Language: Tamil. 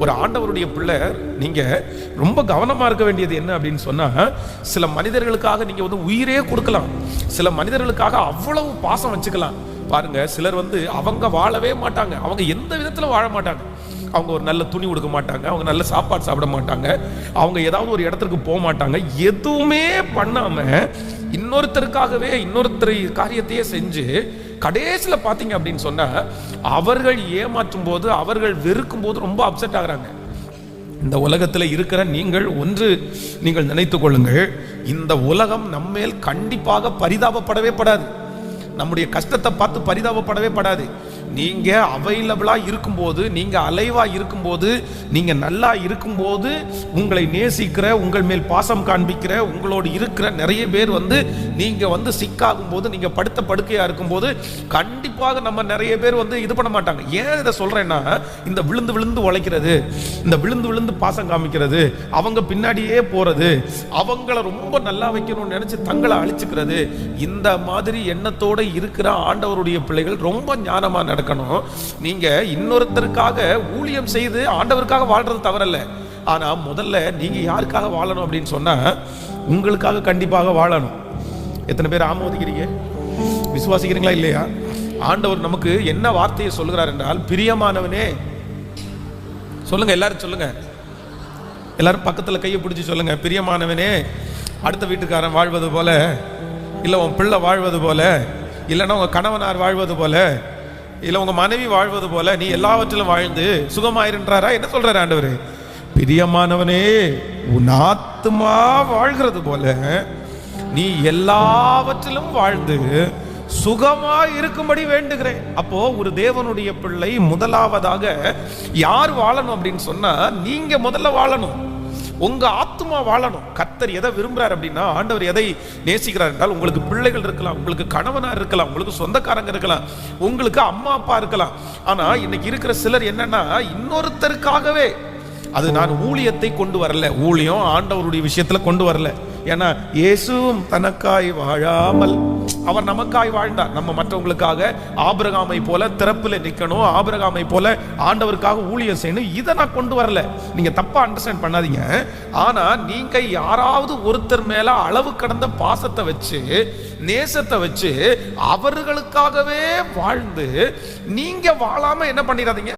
ஒரு ஆண்டவருடைய பிள்ளை நீங்கள் ரொம்ப கவனமாக இருக்க வேண்டியது என்ன அப்படின்னு சொன்னால் சில மனிதர்களுக்காக நீங்கள் வந்து உயிரே கொடுக்கலாம். சில மனிதர்களுக்காக அவ்வளவு பாசம் வச்சுக்கலாம். பாருங்க சிலர் வந்து அவங்க வாழவே மாட்டாங்க. அவங்க எந்த விதத்தில் வாழ மாட்டாங்க? அவங்க ஒரு நல்ல துணி கொடுக்க மாட்டாங்க அவங்க நல்ல சாப்பாடு சாப்பிட மாட்டாங்க அவங்க ஏதாவது ஒரு இடத்துக்கு போக மாட்டாங்க. எதுவுமே பண்ணாமல் இன்னொருத்தருக்காகவே இன்னொருத்தர் காரியத்தையே செஞ்சு கடைசியில் பார்த்தீங்க அப்படின்னு சொன்னால் அவர்கள் ஏமாற்றும் போது அவர்கள் வெறுக்கும் போது ரொம்ப அப்செட் ஆகுறாங்க. இந்த உலகத்தில் இருக்கிற நீங்கள் ஒன்று நீங்கள் நினைத்து கொள்ளுங்கள் இந்த உலகம் நம்மேல் கண்டிப்பாக பரிதாபப்படவே படாது. நம்முடைய கஷ்டத்தை பார்த்து பரிதாபப்படவே படாது. நீங்கள் அவைலபிளாக இருக்கும்போது நீங்கள் அலைவாக இருக்கும்போது நீங்கள் நல்லா இருக்கும்போது உங்களை நேசிக்கிற உங்கள் மேல் பாசம் காண்பிக்கிற உங்களோடு இருக்கிற நிறைய பேர் வந்து நீங்கள் வந்து சிக்காகும் போது படுத்த படுக்கையாக இருக்கும்போது கண்டிப்பாக நம்ம நிறைய பேர் வந்து இது பண்ண மாட்டாங்க. ஏன் இதை சொல்கிறேன்னா இந்த விழுந்து விழுந்து உழைக்கிறது இந்த விழுந்து விழுந்து பாசம் காமிக்கிறது அவங்க பின்னாடியே போகிறது அவங்கள ரொம்ப நல்லா வைக்கணும்னு நினச்சி தங்களை அழிச்சுக்கிறது இந்த மாதிரி எண்ணத்தோடு இருக்கிற ஆண்டவருடைய பிள்ளைகள் ரொம்ப ஞானமாக நடக்கும் நடக்கணும் நீங்க இன்னொருத்தருக்காக ஊழியம் செய்து ஆண்டவருக்காக வாழ்றது தவறல்ல. ஆனா முதல்ல நீங்க யாருக்காக வாழணும் அப்படின்னு சொன்னா உங்களுக்காக கண்டிப்பாக வாழணும். எத்தனை பேர் ஆமோதிக்கிறீங்க? விசுவாசிக்கிறீங்களா இல்லையா? ஆண்டவர் நமக்கு என்ன வார்த்தையை சொல்லுகிறார் என்றால் பிரியமானவனே. சொல்லுங்க எல்லாரும் சொல்லுங்க. எல்லாரும் பக்கத்துல கையை பிடிச்சி சொல்லுங்க. பிரியமானவனே அடுத்த வீட்டுக்காரன் வாழ்வது போல இல்லை உன் பிள்ளை வாழ்வது போல இல்லைன்னா உங்கள் கணவனார் வாழ்வது போல இல்லை உங்கள் மனைவி வாழ்வது போல நீ எல்லாவற்றிலும் வாழ்ந்து சுகமாயிருன்றாரா? என்ன சொல்கிறார் ஆண்டவர்? பிரியமானவனே உன் ஆத்மா வாழ்கிறது போல நீ எல்லாவற்றிலும் வாழ்ந்து சுகமா இருக்கும்படி வேண்டுகிறேன். அப்போ ஒரு தேவனுடைய பிள்ளை முதலாவதாக யார் வாழணும் அப்படின்னு சொன்னா நீங்க முதல்ல வாழணும். உங்க ஆத்மா வாழணும். கத்தர் எதை விரும்புறார் அப்படின்னா ஆண்டவர் எதை நேசிக்கிறார் என்றால் உங்களுக்கு பிள்ளைகள் இருக்கலாம் உங்களுக்கு கணவனாக இருக்கலாம் உங்களுக்கு சொந்தக்காரங்க இருக்கலாம் உங்களுக்கு அம்மா அப்பா இருக்கலாம். ஆனா இன்னைக்கு இருக்கிற சிலர் என்னன்னா இன்னொருத்தருக்காகவே. அது நான் ஊழியத்தை கொண்டு வரல ஊழியம் ஆண்டவருடைய விஷயத்துல கொண்டு வரல. ஏன்னா இயேசுவும் தனக்காய் வாழாமல் அவர் நமக்காய் வாழ்ந்தார். நம்ம மற்றவங்களுக்காக ஆபிரகாமை போல திறப்பில் நிற்கணும் ஆபிரகாமை போல ஆண்டவருக்காக ஊழியம் செய்யணும் இதை நான் கொண்டு வரல. நீங்க தப்பா அண்டர்ஸ்டாண்ட் பண்ணாதீங்க. ஆனா நீங்க யாராவது ஒருத்தர் மேல அளவு கடந்த பாசத்தை வச்சு நேசத்தை வச்சு அவர்களுக்காகவே வாழ்ந்து நீங்க வாழாம என்ன பண்ணிடாதீங்க?